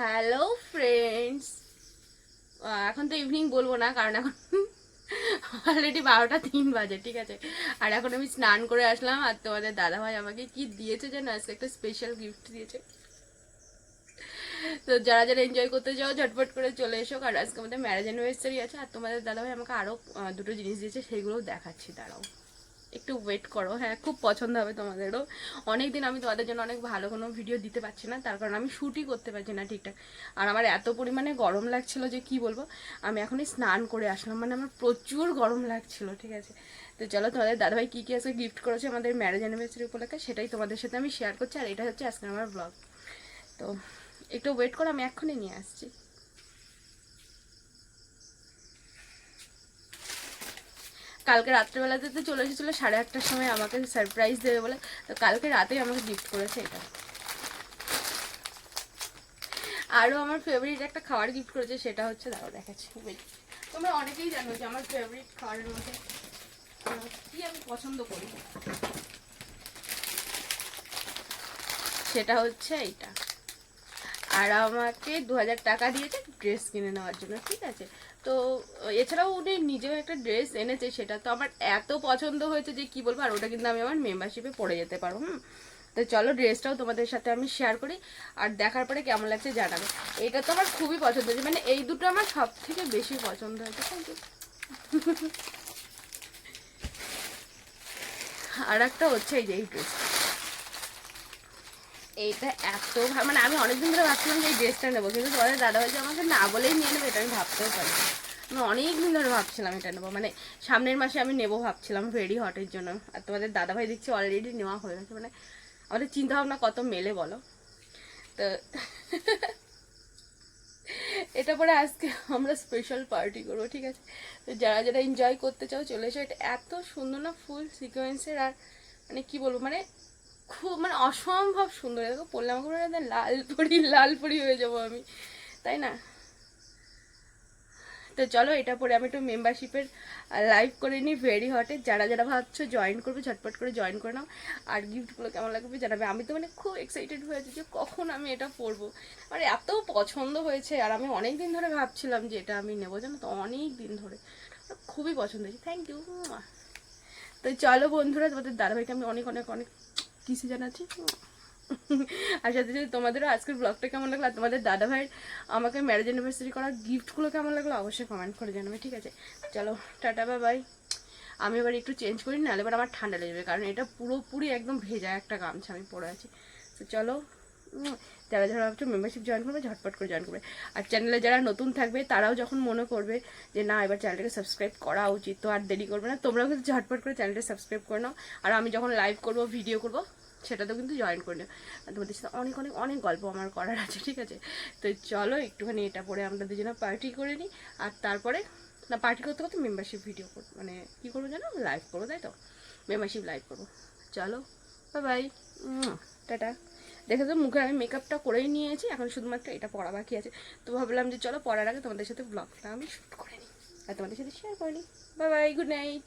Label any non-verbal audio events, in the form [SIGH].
Hello friends এখন তো evening বলব না, কারণ এখন অলরেডি বারোটা তিন বাজে, ঠিক আছে? আর এখন আমি স্নান করে আসলাম, আর তোমাদের দাদাভাই আমাকে কি দিয়েছে জানো আজকে একটা স্পেশাল গিফট দিয়েছে। তো যারা যারা এনজয় করতে চাও ঝটপট করে চলে এসো, কারণ আজকে আমাদের ম্যারেজ অ্যানিভার্সারি আছে, আর তোমাদের দাদাভাই আমাকে আরও দুটো জিনিস দিয়েছে সেগুলোও দেখাচ্ছি, দাঁড়াও। একটু ওয়েট করো। হ্যাঁ খুব পছন্দ হবে তোমাদেরও। অনেক দিন আমি তোমাদের জন্য অনেক ভালো কোনো ভিডিও দিতে পারছি না, তার কারণ আমি শ্যুটই করতে পারছি না ঠিকঠাক। আর আমার এত পরিমাণে গরম লাগছিল যে কি বলব, আমি এখনই স্নান করে আসলাম। মানে আমার প্রচুর গরম লাগছিল, ঠিক আছে? তো চলো, তোমাদের দাদাভাই কী কী আজকে গিফট করেছে আমাদের ম্যারেজ অ্যানিভার্সারি উপলক্ষে, সেটাই তোমাদের সাথে আমি শেয়ার করছি। আর এটা হচ্ছে আজকে আমার ব্লগ তো একটু ওয়েট করো, আমি এক্ষুনি নিয়ে আসছি। কালকে রাত্রেবেলাতে তো চলে এসেছিল, সাড়ে আটটার সময় আমাকে সারপ্রাইজ দেবে বলে। তো কালকে রাতেই আমাকে গিফট করেছে এটা। আরও আমার ফেভারিট একটা খাবার গিফট করেছে, সেটা হচ্ছে, দাঁড়াও দেখাচ্ছি. তোমরা অনেকেই জানো যে আমার ফেভারিট খাবারের মধ্যে কি আমি পছন্দ করি। সেটা হচ্ছে এইটা। আর আমাকে দু হাজার টাকা দিয়েছে ড্রেস কিনে নেওয়ার জন্য, ঠিক আছে? তো, এছাড়াও উনি নিজেও একটা ড্রেস এনেছে, সেটা তো আমার এত পছন্দ হয়েছে যে কি বলব, আর ওটা কিন্তু আমি আমার মেম্বারশিপে পড়ে যেতে পারব, হুম? তো চলো ড্রেসটাও তোমাদের সাথে আমি শেয়ার করি, আর দেখার পরে কেমন লাগছে জানাবে। এটা তো আমার খুবই পছন্দ হয়েছে মানে এই দুটো আমার সব থেকে বেশি পছন্দ হয়েছে [LAUGHS] আর একটা হচ্ছে এই যে এই ড্রেস এইটা এত মানে আমি অনেকদিন ধরে ভাবছিলাম যে এই ড্রেসটা নেব, কিন্তু তোমাদের দাদা যে আমাকে না বলেই নিয়ে নেবে, এটা আমি ভাবতেও পারি আমি অনেক দিন ধরে ভাবছিলাম এটা নেব মানে সামনের মাসে আমি নেব ভাবছিলাম ভেরি হটের জন্য। আর তোমাদের দাদা ভাই দেখছি অলরেডি নেওয়া হয়ে গেছে মানে আমাদের চিন্তা ভাবনা কত মেলে বলো? তো এটা পরে আজকে আমরা স্পেশাল পার্টি করব, ঠিক আছে? তো যারা যারা এনজয় করতে চাও চলে এসো, এটা এত সুন্দর না ফুল সিকোয়েন্সের আর মানে কি বলব মানে খুব মানে অসম্ভব সুন্দর। দেখো পড়লে আমাকে একদম লাল পরি লাল পরি হয়ে যাব আমি। তাই না? তো চলো এটা পরে আমি একটু মেম্বারশিপের লাইভ করে নিই ভেরি হটে যারা যারা ভাবছ জয়েন করবে, ঝটপট করে জয়েন করে নাও। আর গিফটগুলো কেমন লাগবে জানাবে। আমি তো মানে খুব এক্সাইটেড হয়েছি যে কখন আমি এটা পরবো মানে এত পছন্দ হয়েছে। আর আমি অনেক দিন ধরে ভাবছিলাম যে এটা আমি নেব, জানো তো? অনেক দিন ধরে। খুবই পছন্দ হয়েছে। থ্যাংক ইউ তো চলো বন্ধুরা, তোমাদের দাদাভাইকে আমি অনেক অনেক অনেক কিছু জানাচ্ছি আর সাথে সাথে তোমাদেরও আজকের ব্লগটা কেমন লাগল? আর তোমাদের দাদা ভাইয়ের আমাকে ম্যারেজ অ্যানিভার্সারি করা গিফটগুলো কেমন লাগল অবশ্যই কমেন্ট করে জানাবে, ঠিক আছে? চলো, টাটা বা বাই আমি এবার একটু চেঞ্জ করি, নাহলে এবার আমার ঠান্ডা লেগে যাবে, কারণ এটা পুরোপুরি একদম ভেজা একটা গামছা আমি পরে আছি। তো চলো যারা যারা ভাবছ মেম্বারশিপ জয়েন করবে, ঝটপট করে জয়েন করবে। আর চ্যানেলে যারা নতুন থাকবে, তারাও যখন মনে করবে যে, না, এবার চ্যানেলটাকে সাবস্ক্রাইব করা উচিত, তো আর দেরি করবে না, তোমরাও কিন্তু ঝটপট করে চ্যানেলটা সাবস্ক্রাইব করে নাও। আর আমি যখন লাইভ করব ভিডিও করব, সেটাতেও কিন্তু জয়েন করে নিও। আর তোমাদের সাথে অনেক অনেক অনেক গল্প আমার করার আছে, ঠিক আছে? তো চলো, একটুখানি এটা পরে আমরা দুজনে পার্টি করে নিই। আর তারপরে, না পার্টি করতে করতে মেম্বারশিপ ভিডিও করব। মানে কী করব জানো? লাইভ করব, তাই তো? মেম্বারশিপ লাইভ করব। চলো বাই বাই টাটা। দেখে তো মুখে আমি মেকআপটা করেই নিয়েছি, এখন শুধুমাত্র এটা পড়া বাকি আছে। তো ভাবলাম যে চলো পড়ার আগে তোমাদের সাথে ব্লগটা আমি শ্যুট করে নিই। আর তোমাদের সাথে শেয়ার করে নিই। Bye bye good night